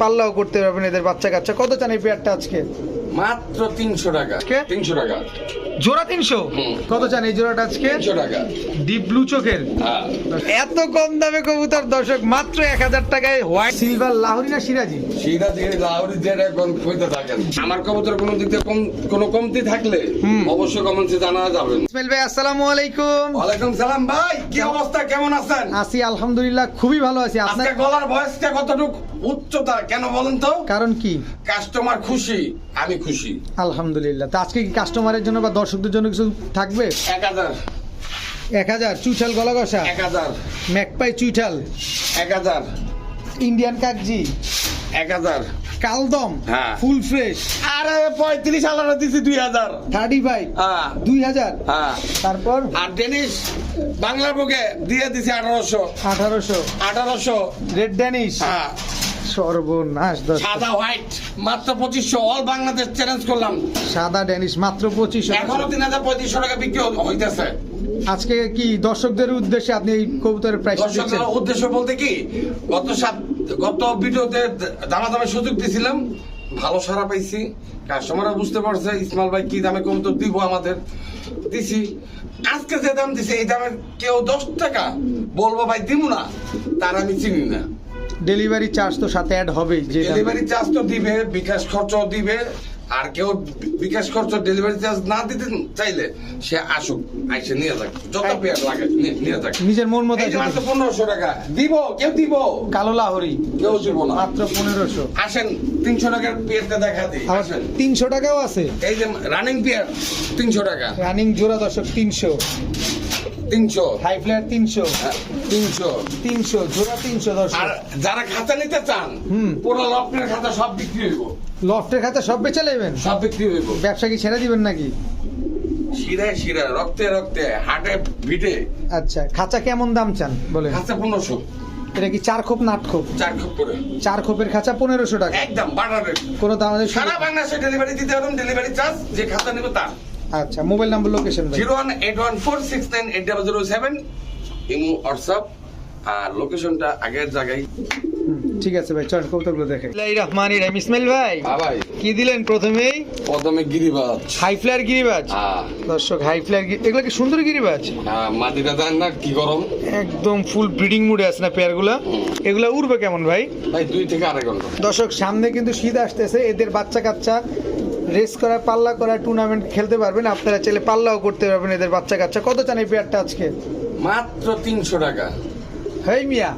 পাল্লাও করতে পারবেন এদের বাচ্চা কাচ্চা কত চান এই পেয়ারটা আজকে? মাত্র তিনশো টাকা। তিনশো টাকা। জোড়া তিনশো? কত চান এই জোড়াটা আজকে? ডিপ ব্লু চোখের। হ্যাঁ। এত কম দামে কবুতর দর্শক মাত্র এক হাজার টাকায় হোয়াইট সিলভার লাহোরি না সিরাজি? সিরা থেকে লাউরি যেটা এখন কইতে থাকেন। আমার কবুতর কোনো দিক থেকে কম কোনো কমতি থাকলে অবশ্যই কমেন্টে জানা যাবেন। ইসমাইল ভাই আসসালামু আলাইকুম। ওয়ালাইকুম সালাম ভাই কি অবস্থা? কেমন আছেন? আছি আলহামদুলিল্লাহ খুবই ভালো আছি। আপনার গলার ভয়েসটা কতটুকু? উচ্চতা কেন বলেন তো? কারণ কি? কাস্টমার খুশি আমি খুশি। আলহামদুলিল্লাহ। তো আজকে কি কাস্টমারের জন্য বা দর্শকদের জন্য কিছু থাকবে? এক হাজার। এক হাজার চুইঠাল গলা কষা এক হাজার। ম্যাকপাই চুইঠাল। এক হাজার। ইন্ডিয়ান কাকজি। এক হাজার। কালদম। হ্যাঁ। Full fresh. আরে পঁয়ত্রিশ হাজার দিছি দুই হাজার। Thirty five. হ্যাঁ। দুই হাজার। হ্যাঁ। তারপর? আর ডেনিস বাংলার বুকে দিয়ে দিছি আঠারোশো। আঠারোশো। আঠারোশো। রেড ড্যানিশ হ্যাঁ। সর্বনাশ সাদা হোয়াইট মাত্র পঁচিশশো অল বাংলাদেশ চ্যালেঞ্জ করলাম। সাদা ড্যানিশ মাত্র পঁচিশশো এখনও তিন হাজার পঁয়ত্রিশশো টাকা বিক্রি হইতেছে। আজকে কি দর্শকদের উদ্দেশ্যে আপনি এই কবুতরের প্রাইস দিচ্ছেন? উদ্দেশ্য বলতে কি গত সাত গত ভিডিওতে দামা দামে সুযোগ দিছিলাম। ভালো সারা পাইছি। কাস্টমাররা বুঝতে পারছে ইসমাইল ভাই কি দামে কবুতর দিব আমাদের। দিছি। আজকে যে দাম দিছে এই দামে কেউ দশ টাকা বলব ভাই দিব না। তার আমি চিনি না। ডেলিভারি চার্জ তো সাথে অ্যাড হবেই যে ডেলিভারি চার্জ তো দিবে বিকাশ খরচ দিবে আর কেউ বিকাশ খরচ ডেলিভারি চার্জ না দিতে চাইলে সে আসুক আইসে নিয়ে যাক। যত পেয়ার লাগে নিয়ে- যাক। নিজের মন মতো মাত্র পনেরোশো টাকা। দিব কেউ দিব। কালো লাহরি। কেউ দিব না। মাত্র পনেরোশো। আসেন তিনশো টাকার পেয়ারটা দেখা দিই। আসেন। তিনশো টাকাও আছে। এই যে রানিং পেয়ার তিনশো টাকা। রানিং জোড়া দর্শক তিনশো। তিনশো। হাই তিনশো। হ্যাঁ, তিনশো। তিনশো জোড়া তিনশো আর যারা খাতা নিতে চান পুরো লফটের খাতা সব বিক্রি হইব। লফটের খাতা সব বেচে নেবেন? সব বিক্রি হইব। ব্যবসা কি ছেড়ে দিবেন নাকি? শিরায় শিরায় রক্তে রক্তে হাটে ভিটে। আচ্ছা খাঁচা কেমন দাম চান বলে খাতা পনেরোশো। এটা কি চার খোপ না আট খোপ? চার খপ করে। চার খোপের খাঁচা পনেরোশো টাকা। একদম বাটার কোনো দাম সারা বাংলাদেশে ডেলিভারি দিতে পারবেন ডেলিভারি চার্জ যে খাতা নেবে তার। আচ্ছা মোবাইল নাম্বার লোকেশন ভাই zero one eight one four six nine eight double zero seven imo WhatsApp আর লোকেশনটা আগের জায়গায়। ঠিক আছে ভাই চল কৌতুকগুলো দেখে রহমান রাহিম ইসমাইল ভাই হ্যাঁ ভাই। কি দিলেন প্রথমেই? প্রথমে গিরিবাজ। হাই ফ্লায়ার গিরিবাজ? হ্যাঁ। দর্শক হাই ফ্লায়ার এগুলো কি সুন্দর গিরিবাজ? হ্যাঁ মাটিটা দেন না কি গরম। একদম ফুল ব্রিডিং মুডে আছে না পেয়ারগুলো? এগুলো উড়বে কেমন ভাই? ভাই দুই থেকে আড়াই ঘণ্টা। দর্শক সামনে কিন্তু শীত আসতেছে এদের বাচ্চা কাচ্চা রেস করা পাল্লা করা টুর্নামেন্ট খেলতে পারবেন। আপনারা চাইলে পাল্লাও করতে পারবেন এদের বাচ্চা কাচ্চা। কত চান এই পেয়ারটা আজকে? মাত্র তিনশো টাকা। হেই মিয়া।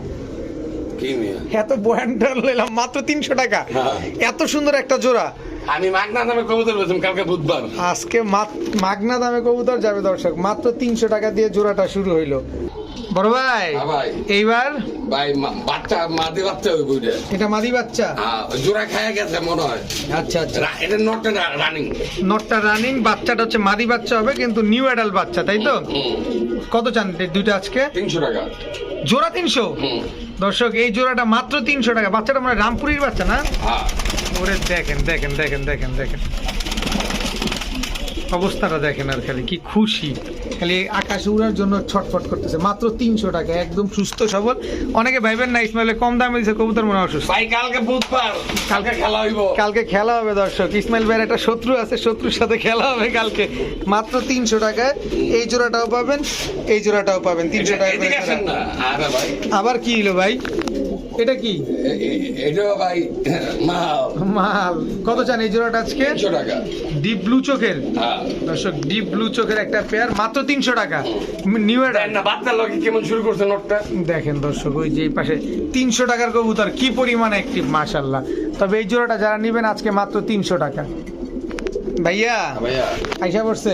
কি মিয়া? এত বয়ানটা নিলাম মাত্র তিনশো টাকা। হ্যাঁ। এত সুন্দর একটা জোড়া। আমি মাগনা নামে কবুতর বেচলাম কালকে বুধবার। আজকে মাগনা দামে কবুতর যাবে দর্শক। মাত্র তিনশো টাকা দিয়ে জোড়াটা শুরু হইল। বড় ভাই হ্যাঁ ভাই। এইবার? ভাই বাচ্চা মাদি বাচ্চা ওই বইটা এটা মাদি বাচ্চা? হ্যাঁ জোড়া খায় গেছে মনে হয়। আচ্ছা আচ্ছা। এটা নটটা রানিং নটটা রানিং বাচ্চাটা হচ্ছে মাদি বাচ্চা হবে কিন্তু নিউ অ্যাডাল্ট বাচ্চা তাই তো? কত চান দুইটা আজকে? তিনশো টাকা। জোড়া তিনশো? দর্শক এই জোড়াটা মাত্র তিনশো টাকা। বাচ্চাটা মানে রামপুরির বাচ্চা না? হ্যাঁ। ওরে দেখেন দেখেন দেখেন দেখেন দেখেন। অবস্থাটা দেখেন আর খালি কি খুশি। খালি আকাশে উড়ার জন্য ছটফট করতেছে মাত্র তিনশো টাকা একদম সুস্থ সবল। অনেকে ভাইবেন না ইসমাইলে কম দামে দিচ্ছে কবুতর মনে অসুস্থ। ভাই কালকে বুধবার কালকে খেলা হইব। কালকে খেলা হবে দর্শক ইসমাইল ভাইয়ের একটা শত্রু আছে শত্রুর সাথে খেলা হবে কালকে। মাত্র তিনশো টাকায় এই জোড়াটাও পাবেন এই জোড়াটাও পাবেন তিনশো টাকা আবার কি হলো ভাই? এটা কি? এটাও ভাই মাল। মাল। কত চান এই জোড়াটা আজকে? তিনশো টাকা। ডিপ ব্লু চোখের? হ্যাঁ। দর্শক ডিপ ব্লু চোখের একটা পেয়ার মাত্র তিনশো টাকা। নিউ দেন না বাচ্চার লগে কেমন শুরু করছে নোটটা? দেখেন দর্শক ওই যে পাশে তিনশো টাকার কবুতর কি পরিমাণ অ্যাক্টিভ মাশাল্লাহ তবে এই জোড়াটা যারা নেবেন আজকে মাত্র তিনশো টাকা। ভাইয়া ভাইয়া। আইসা পড়ছে?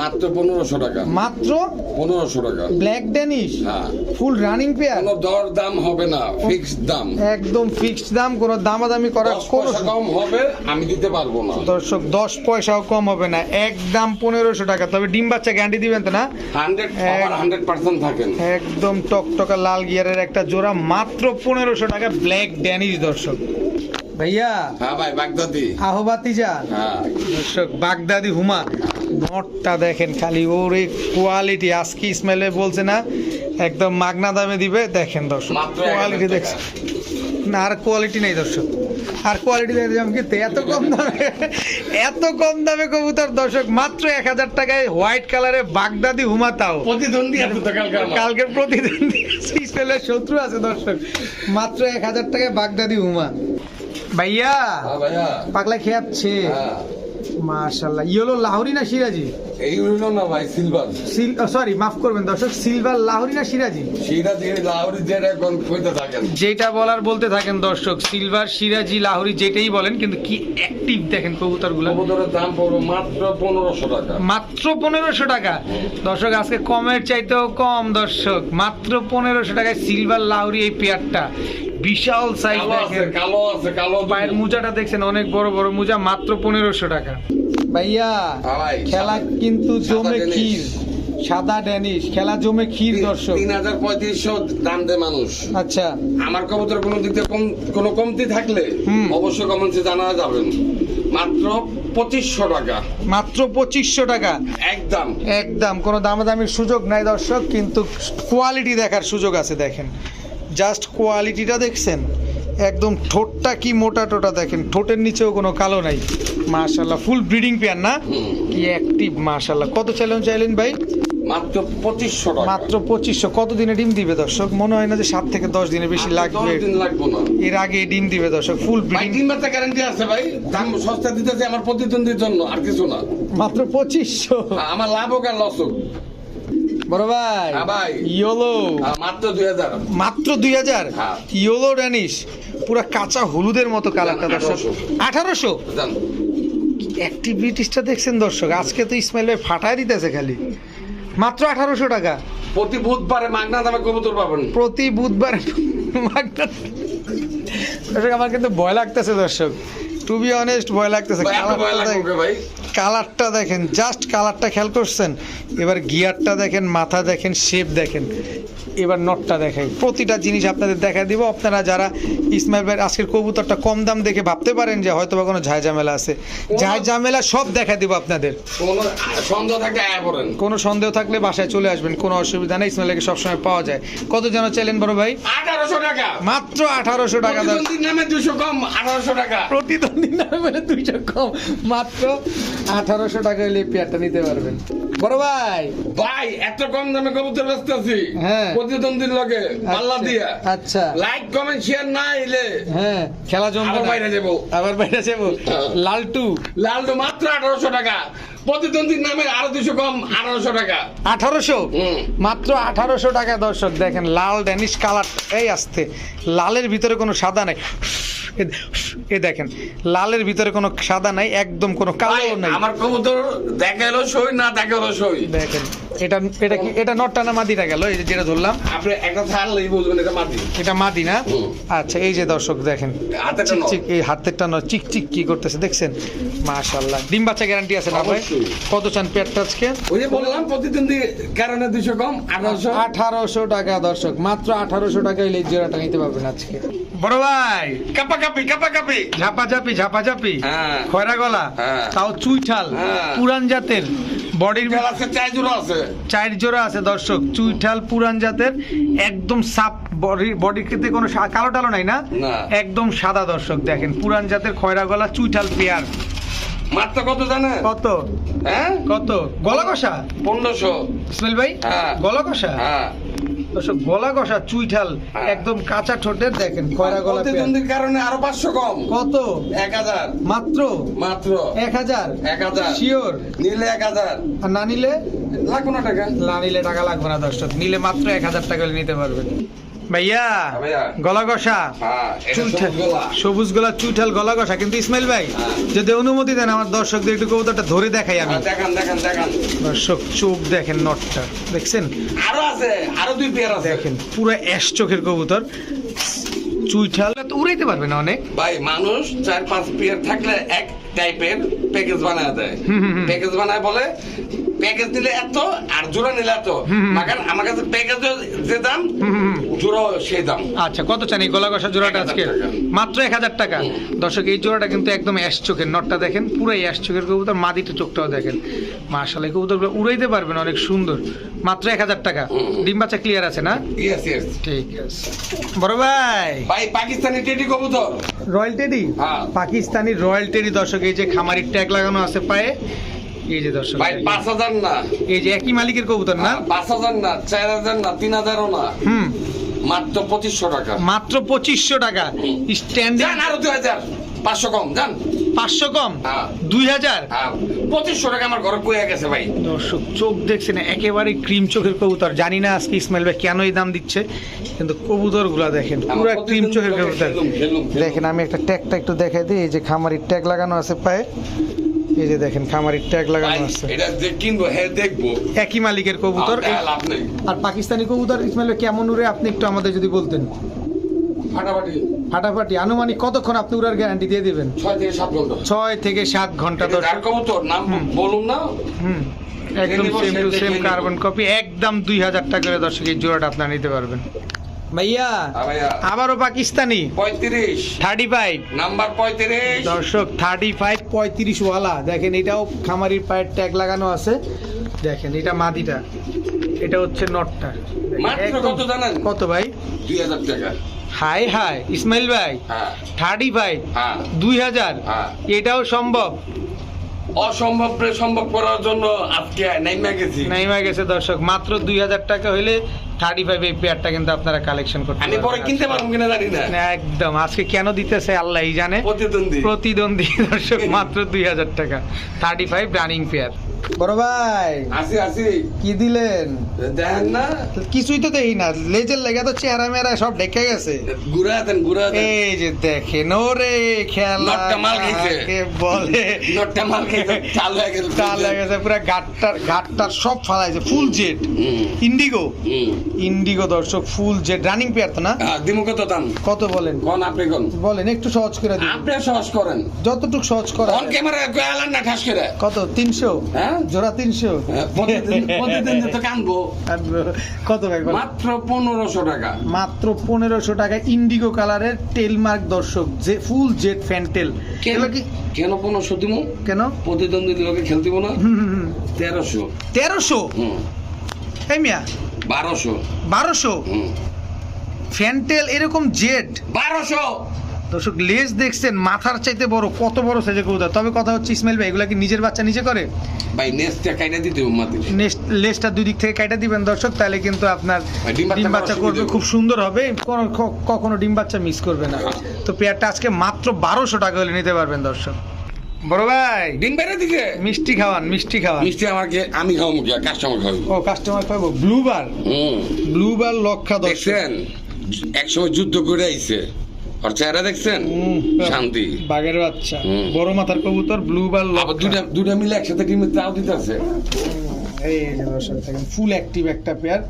মাত্র পনেরোশো টাকা। মাত্র? পনেরোশো টাকা। ব্ল্যাক ড্যানিশ হ্যাঁ। ফুল রানিং পেয়ার কোনো দর দাম হবে না ফিক্সড দাম। একদম ফিক্সড দাম কোনো দামাদামি করার কোনো কম হবে আমি দিতে পারব না। দর্শক দশ পয়সাও কম হবে না একদম পনেরোশো টাকা। তবে ডিম বাচ্চা গ্যারান্টি দিবেন তো না? হান্ড্রেড হান্ড্রেড পার্সেন্ট থাকেন। একদম টকটকা লাল গিয়ারের একটা জোড়া মাত্র পনেরোশো টাকা ব্ল্যাক ড্যানিশ দর্শক। ভাইয়া। হ্যাঁ ভাই বাগদাদি। আহবাতি যা হ্যাঁ। দর্শক বাগদাদি হুমা নটটা দেখেন খালি ওর এই কোয়ালিটি আজকে ইসমাইলে বলছে না একদম মাগনা দামে দিবে দেখেন দর্শক কোয়ালিটি 1000 দেখছেন। না আর কোয়ালিটি নেই দর্শক। আর কোয়ালিটি দেখে যেমন কিন্তু এত কম দামে এত কম দামে কবুতর দর্শক মাত্র এক হাজার টাকায় হোয়াইট কালারে বাগদাদি হুমাতাও প্রতিদ্বন্দ্বী আছে কালকে কালকের প্রতিদ্বন্দ্বী শত্রু আছে দর্শক। মাত্র এক হাজার টাকায় বাগদাদি হুমা। ভাইয়া হ্যাঁ পাগলা খেয়াচ্ছে হ্যাঁ। মাশাল্লাহ। ইয়েলো লাহোরি না সিরাজি? এই হইল না ভাই সিলভার। সিল সরি মাফ করবেন দর্শক সিলভার লাহোরি না সিরাজি? দিয়ে লাউরি যেটা কইতে থাকেন। যেটা বলার বলতে থাকেন দর্শক সিলভার সিরাজি লাহোরি যেটাই বলেন কিন্তু কি অ্যাক্টিভ দেখেন কবুতরগুলো? কবুতরের দাম পড়ল মাত্র পনেরোশো টাকা। মাত্র পনেরোশো টাকা। দর্শক আজকে কমের চাইতেও কম দর্শক। মাত্র পনেরোশো টাকায় সিলভার লাহোরি এই পেয়ারটা বিশাল সাইজ দেখেন। কালো আছে কালো পায়ের মোজাটা দেখছেন অনেক বড় বড় মোজা মাত্র পনেরোশো টাকা। ভাইয়া খেলা কিন্তু জমে। ক্ষীর সাদা ড্যানিশ খেলা জমে ক্ষীর দর্শক। তিন হাজার পঁয়ত্রিশশো দাম দেয় মানুষ। আচ্ছা। আমার কবুতর কোনো দিক থেকে কম কোনো কমতি থাকলে হুম। অবশ্যই কমেন্টে জানা যাবেন। মাত্র পঁচিশশো টাকা। মাত্র পঁচিশশো টাকা। একদম। একদম কোনো দামাদামির সুযোগ নাই দর্শক কিন্তু কোয়ালিটি দেখার সুযোগ আছে দেখেন। জাস্ট কোয়ালিটিটা দেখছেন? একদম ঠোঁটটা কি মোটা টোটা দেখেন? ঠোঁটের নিচেও কোনো কালো নাই। মাশাল্লাহ ফুল ব্রিডিং পেয়ার না। কি অ্যাক্টিভ মাশাল্লাহ কত চাইলেন চাইলেন ভাই? মাত্র পঁচিশশো মাত্র পঁচিশশো। কত দিনে ডিম দিবে দর্শক? মনে হয় না যে সাত থেকে দশ দিনের বেশি লাগবে। এর আগে ডিম দিবে দর্শক ফুল তিন বাচ্চা গ্যারান্টি আছে ভাই। দাম সস্তা দিতেছে আমার প্রতিদ্বন্দ্বীর জন্য আর কিছু না। মাত্র পঁচিশশো। আমার লাভ হোক আর লস হোক। বড় ভাই। হ্যাঁ ভাই। ইয়োলো মাত্র দুই হাজার। মাত্র দুই হাজার? হ্যাঁ। ইয়োলো ড্যানিশ পুরা কাঁচা হলুদের মতো কালারটা দর্শক। আঠারোশো। অ্যাক্টিভিটিসটা দেখছেন দর্শক? আজকে তো ইসমাইল ভাই ফাটাই দিতেছে খালি। মাত্র আঠারোশো টাকা। প্রতি বুধবারে মাগনা দামে কবুতর পাবেন। প্রতি বুধবার মাগনা- দর্শক আমার কিন্তু ভয় লাগতেছে দর্শক। টু বি অনেস্ট ভয় লাগতেছে। ভয় লাগবে ভাই? কালারটা দেখেন জাস্ট কালারটা খেয়াল করছেন? এবার গিয়ারটা দেখেন মাথা দেখেন শেপ দেখেন। এবার নটটা দেখেন প্রতিটা জিনিস আপনাদের দেখা দিব। আপনারা যারা ইসমাইল ভাইয়ের আজকের কবুতরটা কম দাম দেখে ভাবতে পারেন যে হয়তো বা কোনো ঝাই ঝামেলা আছে। ঝাই ঝামেলা সব দেখা দিব আপনাদের। কোনো সন্দেহ থাকলে বাসায় চলে আসবেন কোনো অসুবিধা নেই। ইসমাইলকে সবসময় পাওয়া যায়। কত যেন চাইলেন বড় ভাই? আঠারোশো টাকা। মাত্র আঠারোশো টাকা নামে দুশো কম আঠারোশো টাকা। প্রতিদ্বন্দ্বী না মানে দুইশো কম মাত্র আঠারোশো টাকা হলে পেয়ারটা নিতে পারবেন। বড় ভাই। ভাই এত কম দামে কবুতর ব্যস্ত আছি হ্যাঁ। প্রতিদ্বন্দ্বীর লগে পাল্লা আচ্ছা, দিয়া। আচ্ছা। লাইক কমেন্ট শেয়ার না এলে হ্যাঁ। খেলা জমবে আবার বাইরে যাব। আবার বাইরে যাব। লালটু। লালটু মাত্র আঠারোশো টাকা। প্রতিদ্বন্দ্বীর নামে আরও দুশো কম আঠারোশো টাকা। আঠারোশো? মাত্র আঠারোশো টাকা দর্শক দেখেন লাল ড্যানিশ কালার। এই আসতে লালের ভিতরে কোনো সাদা নাই। এ- দেখেন? লালের ভিতরে কোনো সাদা নাই একদম কোনো কালো নাই। আমার কবুতর দেখা এলো সই না দেখা এলো সই। দেখেন এটা এটা কি এটা নটটা না মাদিটা গেল এই যে যেটা ধরলাম। আপনি একটা ছাড়লেই বুঝবেন এটা মাটি এটা মাদি না? আচ্ছা এই যে দর্শক দেখেন হাতেরটা চিক এই হাতেরটা নয় চিক চিক কি করতেছে দেখছেন? মাশাআল্লাহ। ডিম বাচ্চা গ্যারান্টি আছে না ভাই? কত চান পেয়ারটা আজকে? ওই যে বললাম প্রতিদ্বন্দ্বী কারণে দুশো কম আঠারোশো। আঠারোশো টাকা দর্শক মাত্র আঠারোশো টাকায় এই জোড়াটা নিতে পারবেন আজকে। বড় ভাই কাপা। কাপি কাপা কাপি ঝাপাঝাপি ঝাপাঝাপি। হ্যাঁ। খয়রা গলা হ্যাঁ। তাও চুইঠাল হ্যাঁ। পুরান জাতের। বডির আছে চাই জোড়া আছে। চার জোড়া আছে দর্শক। চুইঠাল পুরান জাতের একদম সাপ বডি বডির ক্ষেত্রে কোনো কালো টালো নাই না। একদম সাদা দর্শক দেখেন। পুরান জাতের খয়রা গলা চুইঠাল পেয়ার। মাত্র কত জানেন? কত? হ্যাঁ? কত? গলা কষা পনেরোশো। ইসমাইল ভাই। গলা কষা হ্যাঁ। দর্শক গলা কষা চুইঠাল হ্যাঁ। একদম কাঁচা ঠোঁটের দেখেন খয়রা গলা প্রতিদ্বন্দ্বীর কারণে আরও পাঁচশো কম। কত? এক হাজার। মাত্র? মাত্র। এক হাজার? এক হাজার। শিওর? নিলে এক হাজার। আর না নিলে? লাগবে না টাকা। না নিলে টাকা লাগবে না দর্শক নিলে মাত্র এক হাজার টাকা নিতে পারবেন। ভাইয়া। গলা কষা হ্যাঁ এটা চুইঠাল সবুজ গোলা। সবুজ গলা গলা কষা কিন্তু ইসমাইল ভাই হ্যাঁ। যদি অনুমতি দেন আমার দর্শকদের একটু কবুতরটা ধরে দেখাই আমি। হ্যাঁ, দেখান দেখান দেখান। দর্শক চোখ দেখেন নটটা। দেখছেন? আরও আছে আরও দুই পেয়ার আছে। দেখেন পুরো অ্যাশ চোখের কবুতর। চুইঠাল তো উড়াইতে পারবে না অনেক। ভাই মানুষ চার পাঁচ পেয়ার থাকলে এক টাইপের প্যাকেজ বানায় দেয়। প্যাকেজ বানায় বলে প্যাকেজ নিলে এত আর জোড়া নিলে এত। হুম, হুম। আমার কাছে প্যাকেজ যে দাম হুম, হুম, হুম। জোড়া সেই দাম। আচ্ছা কত চান এই গলা কষা জোড়াটা 1000 আজকে মাত্র এক হাজার টাকা। দর্শক এই জোড়াটা কিন্তু একদম অ্যাশ চোখের নটটা দেখেন পুরো অ্যাশ চোখের কবুতর মাদিটা চোখটাও দেখেন। মার্শাল এই কবুতরগুলো উড়াইতে পারবেন অনেক সুন্দর। মাত্র এক হাজার টাকা। ডিম বাচ্চা ক্লিয়ার আছে না? ইয়েস ইয়েস ঠিক আছে। বড় ভাই। ভাই পাকিস্তানি টেডি কবুতর। Royal teddy? হ্যাঁ। পাকিস্তানি রয়্যাল টেডি দর্শক এই যে খামারির ট্যাগ লাগানো আছে পায়ে। এই যে দর্শক ভাই পাঁচ হাজার না। এই যে একই মালিকের কবুতর না? পাঁচ হাজার না চার হাজার না তিন হাজারও না। হুম। মাত্র পঁচিশশো টাকা। মাত্র পঁচিশশো টাকা। স্ট্যান্ডার্ড যান আরও দুই হাজার। পাঁচশো কম যান। পাঁচশো কম? হ্যাঁ। দুই হাজার? হ্যাঁ, পঁচিশশো টাকা আমার ঘরে কয়ে গেছে ভাই। দর্শক চোখ দেখছেন একেবারে ক্রিম চোখের কবুতর। জানি না আজকে ইসমাইল ভাই কেন এই দাম দিচ্ছে কিন্তু কবুতরগুলা দেখেন পুরো ক্রিম চোখের কবুতর। দেখেন আমি একটা ট্যাগটা একটু দেখাই দিই এই যে খামারির ট্যাগ লাগানো আছে পায়ে। এই যে দেখেন খামারির ট্যাগ লাগানো আছে। এটা যে কিনবো হ্যাঁ দেখব। একই মালিকের কবুতর আর পাকিস্তানি কবুতর ইসমাইল কেমন উড়ে? আপনি একটু আমাদের যদি বলতেন। ফাটাফাটি। ফাটাফাটি। আনুমানিক কতক্ষণ আপনি উড়ার গ্যারান্টি দিয়ে দিবেন? ছয় থেকে সাত ঘণ্টা। ছয় থেকে সাত ঘণ্টা এটা কবুতর নাম বলুন না। হুম। একদম same to same carbon copy একদম দুই হাজার টাকা করে দর্শক জোড়াটা আপনারা নিতে পারবেন। ভাইয়া হ্যাঁ ভাইয়া। আবারও পাকিস্তানি। পঁয়ত্রিশ। থার্টি ফাইভ নাম্বার পঁয়ত্রিশ। দর্শক থার্টি ফাইভ পঁয়ত্রিশ ওয়ালা দেখেন এটাও খামারির পায়ের ট্যাগ লাগানো আছে। দেখেন এটা মাদিটা। এটা হচ্ছে নটটা কত জানেন? কত ভাই? দুই হাজার টাকা। হাই হাই ইসমাইল ভাই। হ্যাঁ। থার্টি ফাইভ হ্যাঁ। দুই হাজার। হ্যাঁ। এটাও সম্ভব। অসম্ভব সম্ভব করার জন্য আজকে নাইমা গেছি। নাইমা গেছে দর্শক। মাত্র দুই হাজার টাকা হইলে থার্টি ফাইভ এই পেয়ারটা কিন্তু আপনারা কালেকশন করতে আমি পরে কিনতে পারব কিনা জানি না। একদম। আজকে কেন দিতেছে আল্লাহ জানে? প্রতিদ্বন্দ্বী। প্রতিদ্বন্দ্বী দর্শক মাত্র দুই হাজার টাকা। থার্টি ফাইভ রানিং পেয়ার বড় ভাই আসি আসি। কি দিলেন? দেখেন না। কিছুই তো দেখি না। লেজের লেগে তো চেহারা মেরা সব ঢেকে গেছে। ঘুরে দেন ঘুরে দেন এই যে দেখেন ওরে খেলা। নটটা মাল খাইছে। বলে? নোটটা মাল খেয়ে চাল হয়ে গেছে চাল হয়ে গেছে পুরো ঘাটটার ঘাটটার সব ফালাইছে ফুল জেট ইন্ডিগো। ইন্ডিগো দর্শক ফুল জেড রানিং পেয়ার তো না? দিমু কত দাম। কত বলেন? কোন আপনি কোন? বলেন একটু সহজ করে দিন। আপনি সহজ করেন। যতটুকু সহজ করা অন ক্যামেরা গয়ালেন না ঠাস করে? কত? তিনশো? হ্যাঁ? জোড়া তিনশো? হ্যাঁ, প্রতিদিন প্রতিদিন তো কানবো কত ভাই? মাত্র পনেরোশো টাকা। মাত্র পনেরোশো টাকা ইন্ডিগো কালারের টেলমার্ক দর্শক যে ফুল জেড ফ্যান্টেল কেন কি কেন পনেরোশো দিমু? কেন? প্রতিদ্বন্দ্বী লোকে খেলতে না? তেরোশো। তেরোশো? হুম। এই মিয়া বারোশো। বারোশো? ফ্যান্টেল এরকম জেড? বারোশো! দর্শক লেজ দেখছেন মাথার চাইতে বড় কত বড় সাইজের কবুতর? তবে কথা হচ্ছে ইসমাইল ভাই এগুলা কি নিজের বাচ্চা নিজে করে? ভাই নেক্সটটা কাইটা দিতে মাতির লেজটা দুই দিক থেকে কাটা দিবেন দর্শক তাহলে কিন্তু আপনার ডিম বাচ্চা করবে খুব সুন্দর হবে কোনো কখনো ডিম বাচ্চা মিস করবে না। তো পেয়ারটা আজকে মাত্র বারোশো টাকা হলে নিতে পারবেন দর্শক। বড় ভাই। ডিম বেড়ে দিকে মিষ্টি খাওয়ান মিষ্টি খাওয়ান। মিষ্টি আমাকে আমি খাওয়াবো কি কাস্টমার খাওয়াবো ও কাস্টমার পাবো ব্লু বার হুম। ব্লু বার লক্ষা দেখছেন? একসময় যুদ্ধ করে আইছে। আর চেহারা দেখছেন? শান্তি। বাঘের বাচ্চা। বড় মাথার কবুতর ব্লু বার আবার দুটা দুটা মিলে একসাথে ডিমের তাও দিতেছে। এই যে দর্শক ফুল অ্যাক্টিভ একটা পেয়ার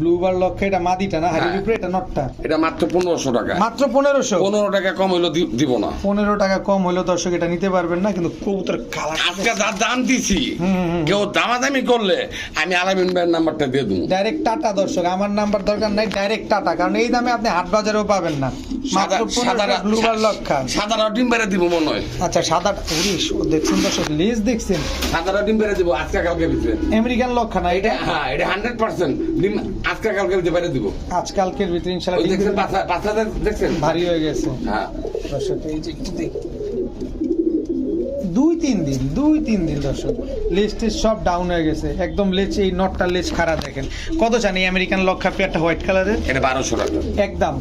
ব্লু লক্ষ্য এটা মাদিটা না? হ্যাঁ। উপরে এটা নটটা এটা মাত্র পনেরোশো টাকা। মাত্র পনেরোশো? পনেরো টাকা কম হইল দিব না। পনেরো টাকা কম হলেও দর্শক এটা নিতে পারবেন না কিন্তু কবুতর কালার আজকে যা দাম দিছি। কেউ দামাদামি করলে আমি আলামিন ভাইয়ের নাম্বারটা দিয়ে দেবো। ডাইরেক্ট টাটা দর্শক। আমার নাম্বার দরকার নাই ডাইরেক্ট টাটা। কারণ এই দামে আপনি হাট বাজারেও পাবেন না। সাদারা ডিম বেড়ে দিব মনে হয়। আচ্ছা সাদা উরিশ ও দেখছেন দর্শক লেজ দেখছেন। সাদারা ডিম বেড়ে দিব আজকে কালকে ভিতরে। আমেরিকান লক্ষা না এটা হ্যাঁ এটা হান্ড্রেড পার্সেন্ট ডিম আজকে কালকে ভিতরে বেড়ে দিব। আজকালকের ভিতরে ইনশাল্লাহ দেখছেন পাঁচা দেখছেন? ভারী হয়ে গেছে। হ্যাঁ। দর্শক এই যে একটু দেখ। দুই তিন দিন দুই তিন দিন দর্শক লেজ টেজ সব ডাউন হয়ে গেছে। একদম লেজ এই নটটা লেজ খারাপ দেখেন। কত জানি আমেরিকান লক্ষা পেয়ারটা হোয়াইট কালারের এটা বারোশো টাকা। একদম।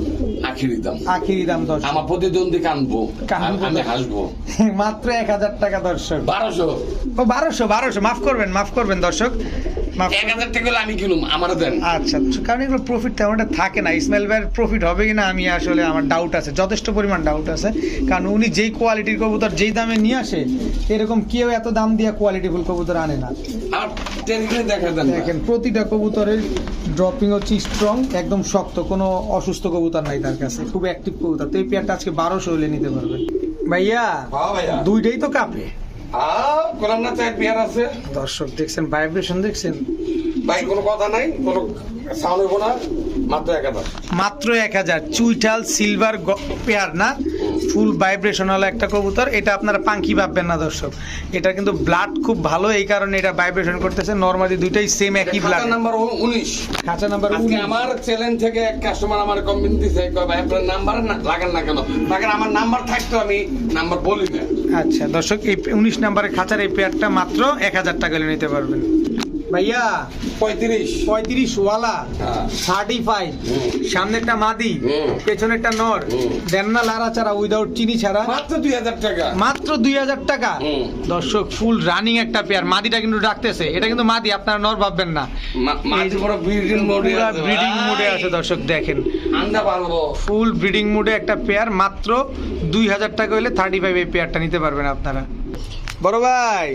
আখিরি দাম। আখিরি দাম দর্শক আমার প্রতিদ্বন্দ্বী কানবো। আমি হাসবো। মাত্র এক হাজার টাকা দর্শক। বারোশো। ও বারোশো বারোশো। মাফ করবেন মাফ করবেন দর্শক। এক হাজার টাকা হলে আমি কিনুম আমার দেন। আচ্ছা আচ্ছা, কারণ এগুলো প্রফিট তেমন একটা থাকে না। ইসমাইল ভাইয়ের প্রফিট হবে কিনা আমি আসলে আমার ডাউট আছে যথেষ্ট পরিমাণ ডাউট আছে। কারণ উনি যেই কোয়ালিটির কবুতর যেই দামে নিয়ে আসে এরকম কেউ এত দাম দিয়ে কবুতর আনে না। আমার দেখা দেন দেখেন প্রতিটা কবুতরের ড্রপিং হচ্ছে স্ট্রং একদম শক্ত কোনো অসুস্থ কবুতর নাই তার কাছে খুব অ্যাক্টিভ কবুতর। তো এই পেয়ারটা আজকে বারোশো হলে নিতে পারবে। ভাইয়া হ্যাঁ ভাইয়া। দুইটাই তো কাঁপে আহ কোরআন না চার বিয়ার আছে? দর্শক দেখছেন ভাইব্রেশন দেখছেন? ভাই কোনো কথা নাই কোনো সাউন্ড হইব না মাত্র এক হাজার। মাত্র এক হাজার। চুইঠাল সিলভার পেয়ার না? ফুল ভাইব্রেশন হলো একটা কবুতর। এটা আপনারা পাঙ্কি ভাববেন না দর্শক। এটা কিন্তু ব্লাড খুব ভালো এই কারণে এটা ভাইব্রেশন করতেছে। নর্মালি দুইটাই সেম একই ব্লাড নাম্বার উনিশ। খাঁচা নাম্বার আজকে আমার চ্যালেঞ্জ থেকে এক কাস্টমার আমার কমেন্ট দিছে ভাই আপনার নাম্বার লাগান না কেন? লাগান আমার নাম্বার থাকতো আমি নাম্বার বলি না। আচ্ছা দর্শক এই উনিশ নাম্বারের খাঁচার এই পেয়ারটা মাত্র এক হাজার টাকা নিতে পারবেন। ভাইয়া পঁয়ত্রিশ। পঁয়ত্রিশ ওয়ালা হ্যাঁ। থার্টি ফাইভ হুম। সামনে একটা মাদি। পেছনে একটা নর। দেন না লারা ছাড়া উইদাউট চিনি ছাড়া। মাত্র দুই হাজার টাকা। মাত্র দুই হাজার টাকা। দর্শক ফুল রানিং একটা পেয়ার মাদিটা কিন্তু ডাকতেছে। এটা কিন্তু মাদি আপনারা নর ভাববেন না। ব্রিডিং। মুডে আছে দর্শক দেখেন। ফুল ব্রিডিং মুডে একটা পেয়ার মাত্র দুই হাজার টাকা হলে থার্টি ফাইভ এই পেয়ারটা নিতে পারবেন আপনারা। বড় ভাই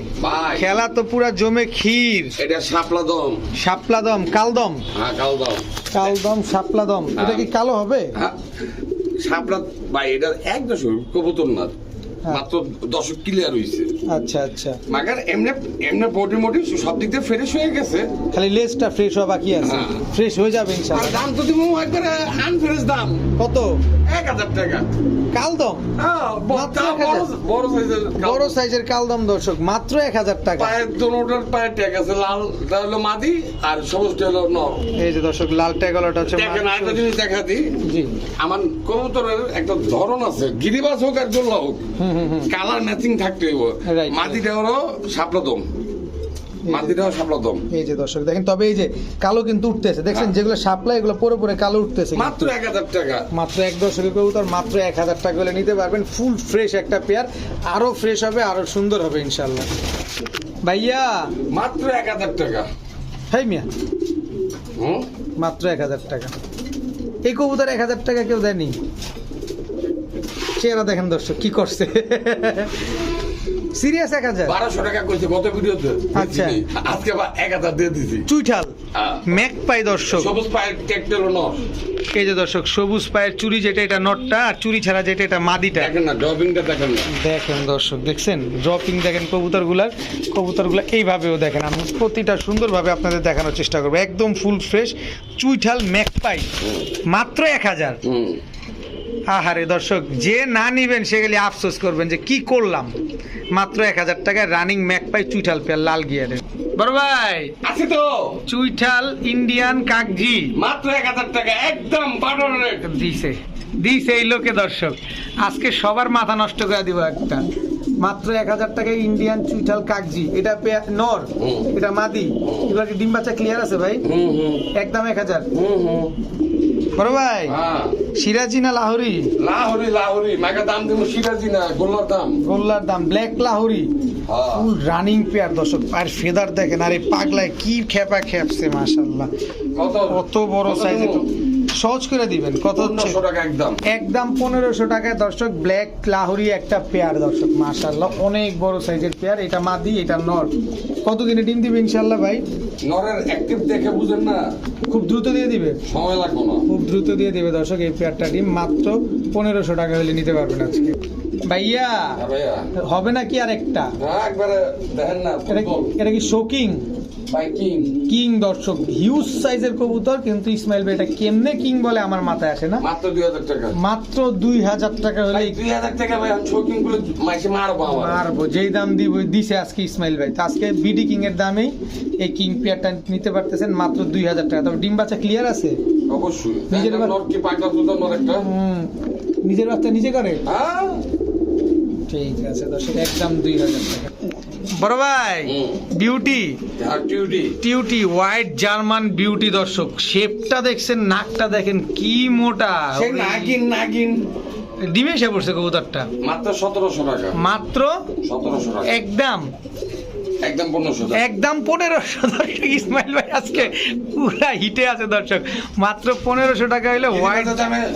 খেলা তো পুরা জমে ক্ষীর। এটা শাপলা দম। শাপলা দম কালদম হ্যাঁ কালদম কালদম শাপলা দম। এটা কি কালো হবে? হ্যাঁ। শাপলা ভাই এটা এক দশক কবুতর না। হ্যাঁ। মাত্র দশক ক্লিয়ার হয়েছে আচ্ছা আচ্ছা। মাগার এমনি এমনি বডি মোটি সব দিক দিয়ে ফ্রেশ হয়ে গেছে। খালি লেজটা ফ্রেশ হওয়া বাকি আছে। হ্যাঁ। ফ্রেশ হয়ে যাবে আর ইনশাআল্লাহ দাম তো দিব একবারে আনফ্রেশ দাম। কত? এক হাজার টাকা। কালদম হ্যাঁ, বড় সাইজের বড় সাইজের কালদম দর্শক মাত্র এক হাজার টাকা। পায়ের দোনোটার পায়ের ট্যাগ আছে লাল হলো মাদি আর সবুজটা হলো নর এই যে দর্শক লাল ট্যাগলাটা হচ্ছে দেখেন আরেকটা জিনিস দেখা দিই। জি। আমার কবুতরের একটা ধরন আছে গিরিবাজ হোক আর গোল্লা হোক। কালার ম্যাচিং থাকতে হইব। হলো সাপলাদম হলো এই যে দর্শক দেখেন তবে এই যে কালো কিন্তু উঠতেছে। দেখছেন হ্যাঁ। যেগুলো সাপ্লাই এগুলো পরে পরে কালো উঠতেছে মাত্র এক হাজার টাকা। মাত্র এক দর্শকের কবুতর মাত্র এক হাজার টাকা হলে নিতে পারবেন। ফুল ফ্রেশ একটা পেয়ার। আরও ফ্রেশ হবে আরও সুন্দর হবে ইনশাল্লাহ ভাইয়া! মাত্র এক হাজার টাকা। হাই মিয়া। মাত্র এক হাজার টাকা। এই কবুতর এক হাজার টাকা কেউ দেয়নি। চেহারা দেখেন দর্শক কি করছে? সিরিয়াস এক হাজার? বারোশো টাকা কইছে গত ভিডিওতে। আচ্ছা। আজকে আবার এক হাজার দিয়ে দিছি। চুইঠাল। হ্যাঁ। ম্যাক পাই দর্শক। সবুজ পায়ের নর। এই যে দর্শক সবুজ পায়ের চুরি যেটা এটা নটটা আর চুরি ছাড়া যেটা এটা মাদিটা। দেখেন না ড্রপিংটা দেখেন দেখেন দর্শক দেখছেন? ড্রপিং দেখেন কবুতরগুলার কবুতরগুলো এইভাবেও দেখেন। আমি প্রতিটা সুন্দরভাবে আপনাদের দেখানোর চেষ্টা করব। একদম ফুল ফ্রেশ চুইঠাল ম্যাকপাই মাত্র এক হাজার। আহারে দর্শক যে না নিবেন সে গেলে আফসোস করবেন যে কি করলাম। মাত্র এক হাজার টাকায় রানিং ম্যাক পাই চুইঠাল পেয়ার লাল গিয়ারে। বড় ভাই আছে তো। চুইঠাল ইন্ডিয়ান কাকজি মাত্র এক হাজার টাকা একদম রেট দিছে দিছে এই লোকে দর্শক। আজকে সবার মাথা নষ্ট করে দিব একটা। মাত্র এক হাজার টাকায় ইন্ডিয়ান চুইঠাল কাকজি। এটা নর এটা মাদি। এগুলো কি ডিম বাচ্চা ক্লিয়ার আছে ভাই? একদম এক হাজার। বড় ভাই হ্যাঁ। সিরাজি না লাহোরি? লাহোরি লাহোরি। মাকে দাম দিব সিরাজি না গোল্লার দাম? গোল্লার দাম black Lahori. Full running pair দর্শক। আর ফেদার দেখেন আর এই পাগলায় কি খেপা খেপছে মাশাল্লাহ কত? কত বড় সাইজে? সহজ করে দিবেন। কত হচ্ছে পনেরোশো টাকা একদম। একদম পনেরোশো টাকায় দর্শক ব্ল্যাক লাহোরি একটা পেয়ার দর্শক মাশাল্লাহ অনেক বড় সাইজের পেয়ার। এটা মাদি এটা নর। কতদিনে ডিম দিবে ইনশাল্লাহ ভাই? নরের অ্যাক্টিভ দেখে বুঝেন না। খুব দ্রুত দিয়ে দিবে? সময় লাগবে না। খুব দ্রুত দিয়ে দিবে দর্শক এই পেয়ারটা ডিম মাত্র পনেরোশো টাকা হলে নিতে পারবেন আজকে। ভাইয়া হ্যাঁ ভাইয়া। হবে না কি আর একটা এটা কি শোকিং কিং কিং। দর্শক হিউজ সাইজের কবুতর কিন্তু ইসমাইল ভাই এটা কেমনে কিং বলে আমার মাথায় আসে না? মাত্র দুই হাজার টাকা। মাত্র দুই হাজার টাকা হলে দুই হাজার টাকা ভাই আমি শৌখিন করে মারবো মারবো যেই দাম দিব দিছে আজকে ইসমাইল ভাই। তো আজকে বিডি কিং এর দামেই এই কিং পেয়ারটা নিতে পারতেছেন মাত্র দুই হাজার টাকা। তবে ডিম বাচ্চা ক্লিয়ার আছে? অবশ্যই। নিজের নিজের বাচ্চা নিজে করে? হ্যাঁ। ঠিক আছে দর্শক একদম দুই হাজার টাকা। বড় ভাই বিউটি টিউটি হোয়াইট জার্মান বিউটি দর্শক। শেপটা দেখছেন নাকটা দেখেন কি মোটা। সে নাগিন নাগিন। ডিমে এসে পড়ছে কবুতরটা। মাত্র সতেরোশো টাকা। মাত্র সতেরোশো টাকা। একদম। একদম পনেরোশো একদম পনেরোশো দর্শক ইসমাইল ভাই আজকে পুরা হিটে আছে দর্শক। মাত্র পনেরোশো টাকা হলে হোয়াইট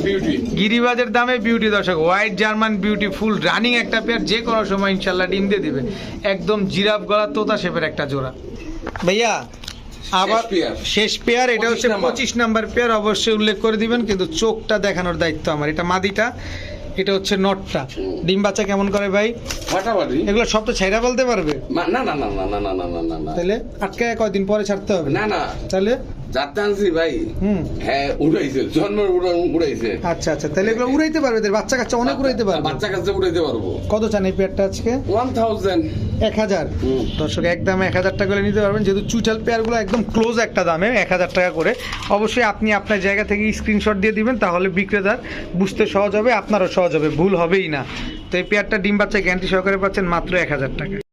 বিউটি গিরিবাজের দামে বিউটি দর্শক। White German beauty full running একটা পেয়ার যে কোনো সময় ইনশাল্লাহ ডিম দিয়ে দিবে একদম জিরাফ গলা তোতা শেপের একটা জোড়া। ভাইয়া আবার শেষ পেয়ার এটা হচ্ছে পঁচিশ নাম্বার। পেয়ার অবশ্যই উল্লেখ করে দিবেন কিন্তু চোখটা দেখানোর দায়িত্ব আমার। এটা মাদিটা এটা হচ্ছে নটটা। ডিম বাচ্চা কেমন করে ভাই? এগুলো সব তো ছাইরা বলতে পারবে? না না না না না না না না না তাহলে আটকায় কয়দিন পরে ছাড়তে হবে? না না। তাহলে? ভাই। হ্যাঁ উড়াইছে জন্ম উড়াইছে। আচ্ছা আচ্ছা তাহলে এগুলো উড়াইতে পারবে বাচ্চা কাচ্চা অনেক উড়াইতে পারবে। বাচ্চা কাছে উড়াইতে পারব। কত চান এই পেয়ারটা আজকে? ওয়ান থাউজেন্ড এক হাজার। দর্শক একদম এক হাজার টাকা করে নিতে পারবেন যেহেতু চুইটাল পেয়ারগুলো একদম ক্লোজ একটা দামে এক হাজার টাকা করে। অবশ্যই আপনি আপনার জায়গা থেকে স্ক্রিনশট দিয়ে দিবেন তাহলে বিক্রেতার বুঝতে সহজ হবে আপনারও সহজ হবে ভুল হবেই না। তো এই পেয়ারটা ডিম বাচ্চা গ্যারান্টি সহকারে পাচ্ছেন মাত্র এক হাজার টাকা